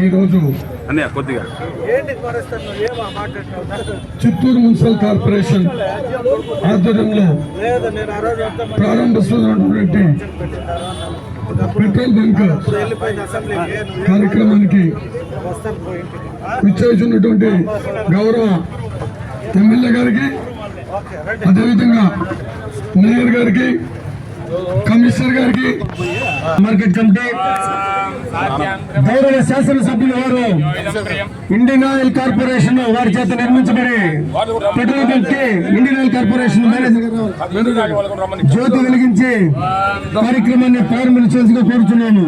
ఈరోజు అన్నయ్య కొద్దిగా. చిత్తూరు మున్సిపల్ కార్పొరేషన్ ఆధ్వర్యంలో లేదు నేను ఆ రోజు వద్దామని ప్రారంభిస్తున్నటువంటి పెట్రోల్ బంక్ కార్యక్రమానికి విచ్చేసినటువంటి గౌరవ ఎమ్మెల్యే గారికి అదేవిధంగా మేయర్ గారికి కమిషనర్ గారికి మార్కెట్ కమిటీ గౌరవ శాసనసభ్యులు వారు ఇండియన్ ఆయిల్ కార్పొరేషన్ వారి చేత నిర్మించబడి పెట్రోల్ బంక్కి ఇండియన్ ఆయిల్ కార్పొరేషన్ మేనేజర్ జ్యోతి వెలిగించి కార్యక్రమాన్ని ప్రారంభించాల్సిగా కోరుతున్నాను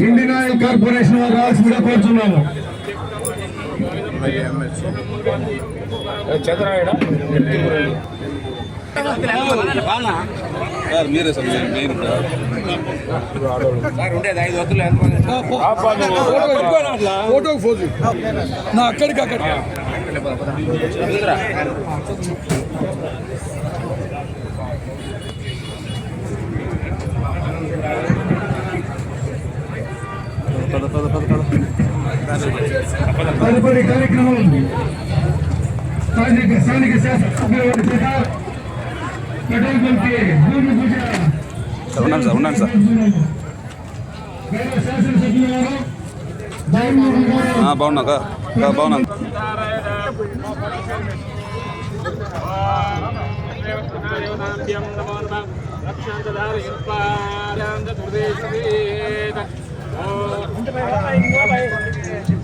ఇండియన్ ఆయిల్ కార్పొరేషన్ వారు రావాల్సిందిగా కోరుతున్నాము సార్ మీరే సార్ మెయిన్ ఫోటో ఫోజు నా అక్కడికి అక్కడ తదుపరి కార్యక్రమం స్థానిక స్థానిక శాసనసభ్యుల చేత పెట్రోల్కి భూమి పూజ సార్ ఉన్నాను సార్. సార్ బాగున్నా.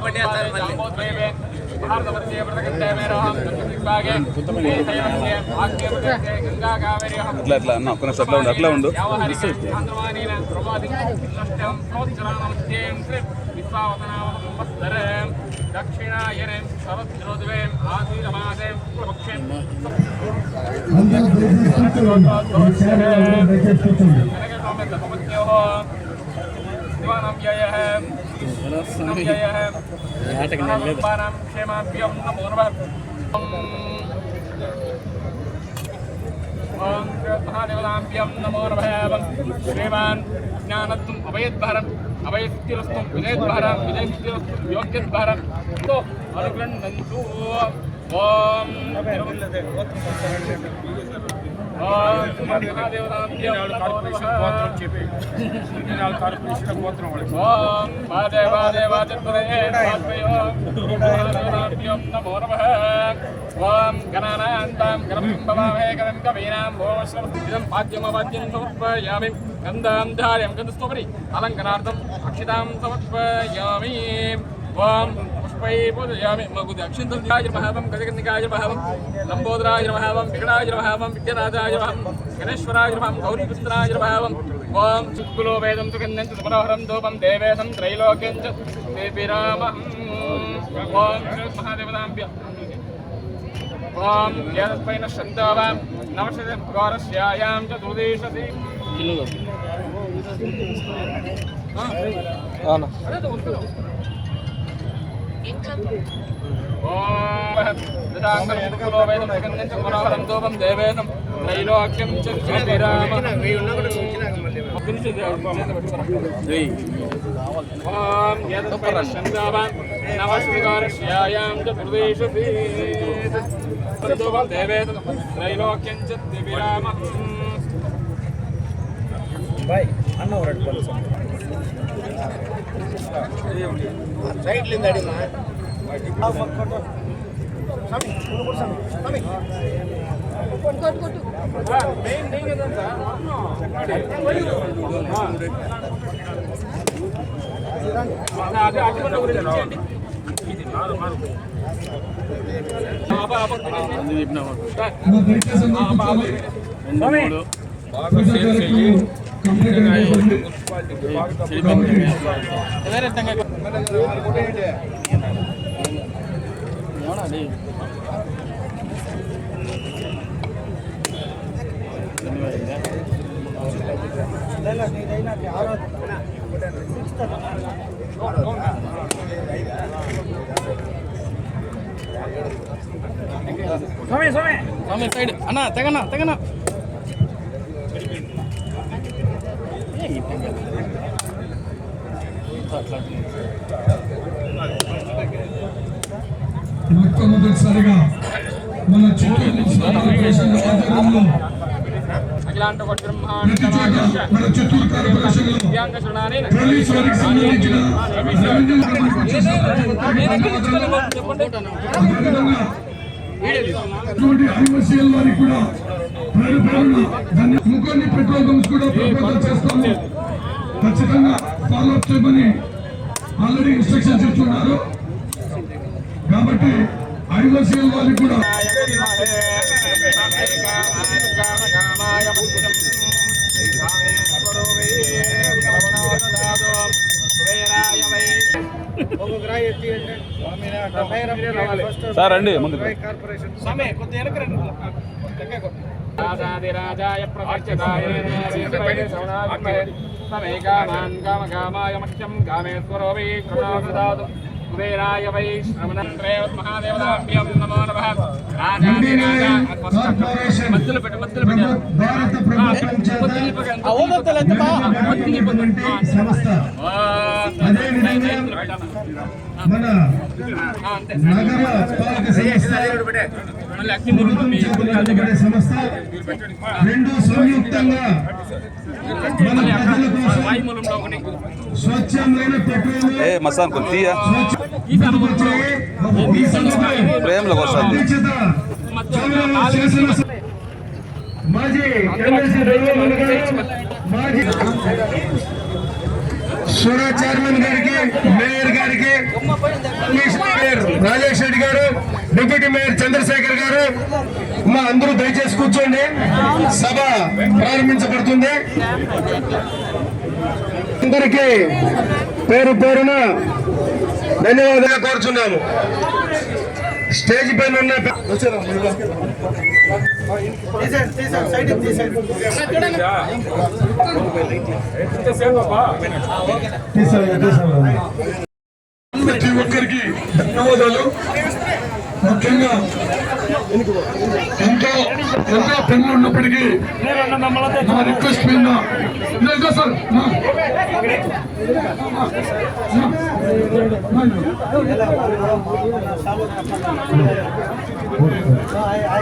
పట్టేస్తారు అట్లా అట్లా అన్న ఒక్క అట్లా ఉండు అట్లా ఉండు. దక్షిణాయనే శరద్రోద్వే ఆశీరమాసే పక్షే అందరూ దయచేసి కూర్చోండి. ఈ సేవలో దయచేసి కూర్చోండి. శ్రీమాన్ జ్ఞానత్వం అభయద్భారం అభయస్థిరస్వం విజయద్భారం విజయస్థిరస్వం యోగ్యద్భారం తో అనుగ్రంథంతు ఓం ఓం పాదే పాదే వాచత్వరే నమో నమః ఓం గణానాంతాం గణం భవామహే గణం కవీనాం భోమశ్రవం ఇదం పాద్యమవాద్యం సమర్పయామి గంధం ధార్యం గంధస్తోపరి అలంకనార్థం అక్షితాం సమర్పయామి ఓం పుష్పై పూజయామి మగుది అక్షింతరాజ మహావం గజగన్నికాయ మహావం లంబోదరాజ మహావం వికటాజ మహావం విద్యరాజాయ మహం గణేశ్వరాజ మహం గౌరీకృష్ణరాజ మహావం ఓం చుక్కులో వేదం సుగంధం చ మనోహరం ధూపం దేవేదం త్రైలోక్యం చ దేవిరామహం ఓం శ్రీ మహాదేవతాంభ్య ఓం ఏతత్పైన శబ్దావాం నమస్తే గౌరస్యాయాం చ దుర్దేశసి మనోహరం ధూపం దేవేదం త్రైలోక్యం నమస్కారం చతుర్దేశీ దేవేదం త్రైలోక్యం దివిరామ బాయ్ అన్న రెండు పలు సైడ్లింద అడిమా అదే అటువంటి గురించి ఇచ్చేయండి. ఆపా, ఆపా. సార్, మా దయచేసి అందరూ కూర్చోవాలి. పూజా మొట్టమొదటిసారిగా మన చిత్తూరు మున్సిపల్ కార్పొరేషన్ ఆధ్వర్యంలో ప్రతి చోట మన చిత్తూరు కార్పొరేషన్లో పోలీస్ వారికి సంబంధించిన రెవెన్యూ అదేవిధంగా ఇటువంటి ఐఓసీఎల్ వారికి కూడా పేరు పేరున ధన్య పెట్రోల్ బంక్స్ కూడా ప్రపోజల్ చేస్తాము. ఖచ్చితంగా ఫాలో అప్ చేయమని ఆల్రెడీ ఇన్స్ట్రక్షన్స్ ఇస్తున్నారు కాబట్టి ఐవసీఎల్ వారికి కూడా ఒక్కొక్క సార్ రండి కొట్టు. రాజాదిరాజాయ ప్రపంచదాయ సమే కామాన్ కామ కామాయ మఖ్యం కామేశ్వరో వై కరుణాసుదాదు కుబేరాయ వై శ్రవణంత్రే మహాదేవతాభ్యం నమో నమః రాజాదిరాజ సంస్థ అదేవిధంగా మన నగర పాలక సంస్థ సంస్థ రెండు సంయుక్తంగా మన ప్రజల కోసం స్వచ్ఛమైన పెట్రోల్ ప్రేమలోకి వస్తుంది మాజీ మాజీ సూరా చైర్మన్ గారికి మేయర్ గారికి మేయర్ రాజేష్ రెడ్డి గారు డిప్యూటీ మేయర్ చంద్రశేఖర్ గారు మా అందరూ దయచేసి కూర్చోండి. సభ ప్రారంభించబడుతుంది. అందరికీ పేరు పేరున ధన్యవాదాలు కోరుచున్నాము. స్టేజ్ పైన ఉన్న ప్రతి ఒక్కరికి ధన్యవాదాలు. ముఖ్యంగా ఎంతో ఎంతో పెన్ను ఉన్నప్పటికీ నా రిక్వెస్ట్ మీద ఇదేంటో సార్ నా.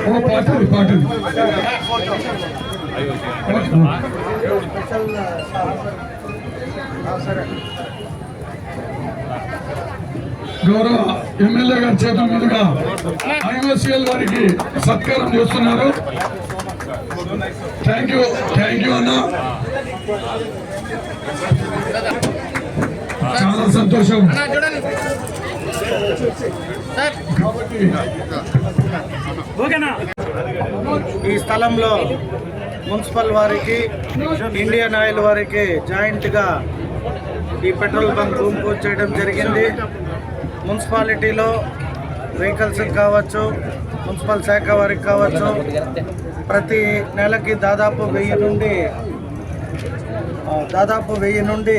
ఓ పాటలు పాటలు గౌరవ ఎమ్మెల్యే గారి చేతుల మీదుగా ఐఓసీఎల్ వారికి సత్కారం చేస్తున్నారు. థ్యాంక్ యూ థ్యాంక్ యూ అన్న. చాలా సంతోషం. ఈ స్థలంలో మున్సిపల్ వారికి ఇండియన్ ఆయిల్ వారికి జాయింట్గా ఈ పెట్రోల్ బంక్ రూమ్ పూజ చేయడం జరిగింది. మున్సిపాలిటీలో వెహికల్స్ కావచ్చు మున్సిపల్ శాఖ వారికి కావచ్చు ప్రతి నెలకి దాదాపు వెయ్యి నుండి దాదాపు వెయ్యి నుండి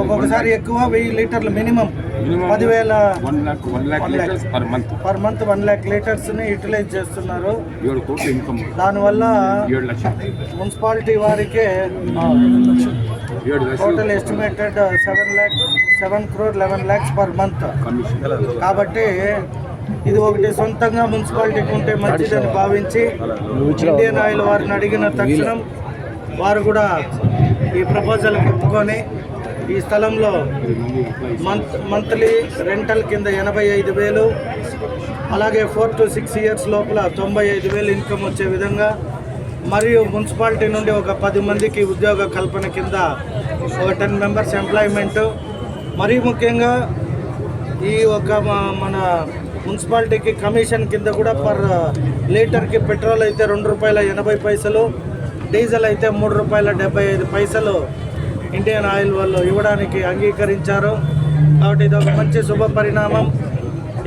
ఒక్కొక్కసారి ఎక్కువ వెయ్యి లీటర్లు మినిమం. పదివేల one lakh one lakh litres per month. Per month one lakh లీటర్స్ని utilise చేస్తున్నారు. దానివల్ల మున్సిపాలిటీ వారికే total estimated seven lakh seven crore eleven lakhs per month. కాబట్టి ఇది ఒకటి సొంతంగా మున్సిపాలిటీకి ఉంటే మంచిదని భావించి ఇండియన్ ఆయిల్ వారిని అడిగిన తక్షణం వారు కూడా ఈ ప్రపోజల్ ఒప్పుకొని ఈ స్థలంలో మంత్ మంత్లీ రెంటల్ కింద ఎనభై ఐదు వేలు అలాగే ఫోర్ టు సిక్స్ ఇయర్స్ లోపల తొంభై ఐదు వేలు ఇన్కమ్ వచ్చే విధంగా మరియు మున్సిపాలిటీ నుండి ఒక పది మందికి ఉద్యోగ కల్పన కింద ఒక టెన్ మెంబర్స్ ఎంప్లాయ్మెంట్ మరీ ముఖ్యంగా ఈ ఒక మన మున్సిపాలిటీకి కమిషన్ కింద కూడా పర్ లీటర్కి పెట్రోల్ అయితే రెండు రూపాయల ఎనభై పైసలు డీజిల్ అయితే మూడు రూపాయల డెబ్బై ఐదు పైసలు ఇండియన్ ఆయిల్ వాళ్ళు ఇవ్వడానికి అంగీకరించారు. కాబట్టి ఇది ఒక మంచి శుభ పరిణామం.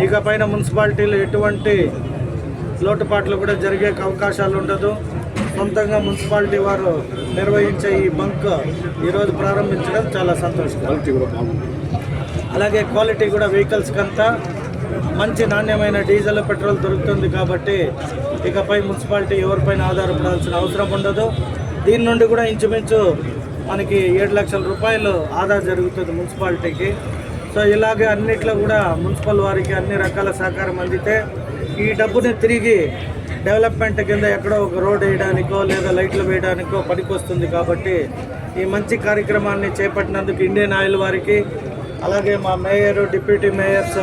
ఇక పైన మున్సిపాలిటీలు ఎటువంటి లోటుపాట్లు కూడా జరిగే అవకాశాలు ఉండదు. సొంతంగా మున్సిపాలిటీ వారు నిర్వహించే ఈ బంక్ ఈరోజు ప్రారంభించడం చాలా సంతోషకరం. అలాగే క్వాలిటీ కూడా వెహికల్స్ కంతా మంచి నాణ్యమైన డీజిల్ పెట్రోల్ దొరుకుతుంది కాబట్టి ఇకపై మున్సిపాలిటీ ఎవరిపైన ఆధారపడాల్సిన అవసరం ఉండదు. దీని నుండి కూడా ఇంచుమించు మనకి ఏడు లక్షల రూపాయలు ఆదా జరుగుతుంది మున్సిపాలిటీకి. సో ఇలాగే అన్నిట్లో కూడా మున్సిపల్ వారికి అన్ని రకాల సహకారం అందితే ఈ డబ్బుని తిరిగి డెవలప్మెంట్ కింద ఎక్కడో ఒక రోడ్ వేయడానికో లేదా లైట్లు వేయడానికో పనికొస్తుంది కాబట్టి ఈ మంచి కార్యక్రమాన్ని చేపట్టినందుకు ఇండియన్ ఆయిల్ వారికి అలాగే మా mayor deputy mayors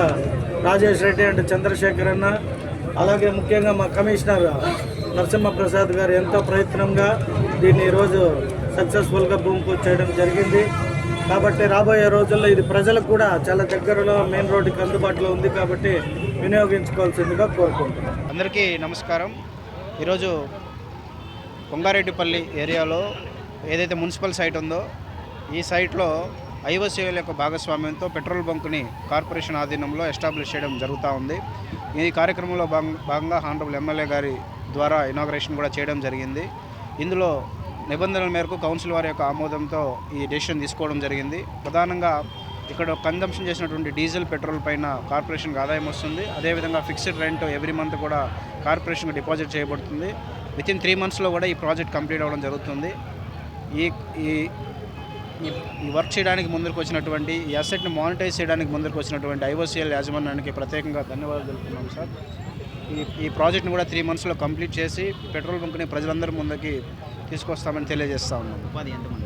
Rajesh Reddy and Chandrashekar అన్న అలాగే ముఖ్యంగా మా కమిషనర్ నరసింహప్రసాద్ గారు ఎంతో ప్రయత్నంగా దీన్ని ఈరోజు సక్సెస్ఫుల్గా భూమి చేయడం జరిగింది. కాబట్టి రాబోయే రోజుల్లో ఇది ప్రజలకు కూడా చాలా దగ్గరలో మెయిన్ రోడ్డుకి అందుబాటులో ఉంది కాబట్టి వినియోగించుకోవాల్సిందిగా కోరుకుంటున్నాం. అందరికీ నమస్కారం. ఈరోజు కొంగారెడ్డిపల్లి ఏరియాలో ఏదైతే మున్సిపల్ సైట్ ఉందో ఈ సైట్లో ఐఓసీఎల్ యొక్క భాగస్వామ్యంతో పెట్రోల్ బంక్ని కార్పొరేషన్ ఆధీనంలో ఎస్టాబ్లిష్ చేయడం జరుగుతూ ఉంది. ఈ కార్యక్రమంలో భాగంగా హానరబుల్ ఎమ్మెల్యే గారి ద్వారా ఇనాగ్రేషన్ కూడా చేయడం జరిగింది. ఇందులో నిబంధనల మేరకు కౌన్సిల్ వారి యొక్క ఆమోదంతో ఈ డెసిషన్ తీసుకోవడం జరిగింది. ప్రధానంగా ఇక్కడ కన్జంప్షన్ చేసినటువంటి డీజిల్ పెట్రోల్ పైన కార్పొరేషన్కి ఆదాయం వస్తుంది. అదేవిధంగా ఫిక్స్డ్ రెంట్ ఎవ్రీ మంత్ కూడా కార్పొరేషన్కి డిపాజిట్ చేయబడుతుంది. విత్ ఇన్ త్రీ మంత్స్లో కూడా ఈ ప్రాజెక్ట్ కంప్లీట్ అవ్వడం జరుగుతుంది. ఈ ఈ- ఈ వర్క్ చేయడానికి ముందుకు వచ్చినటువంటి ఈ అసెట్ని మానిటైజ్ చేయడానికి ముందుకు వచ్చినటువంటి ఐఓసీఎల్ యాజమాన్యానికి ప్రత్యేకంగా ధన్యవాదాలు తెలుపుతున్నాం సార్. ఈ ఈ ప్రాజెక్ట్ని కూడా త్రీ మంత్స్లో కంప్లీట్ చేసి పెట్రోల్ బంక్ని ప్రజలందరి ముందుకి తీసుకొస్తామని తెలియజేస్తా ఉన్నాం. ఉపాధి ఎంతమంది?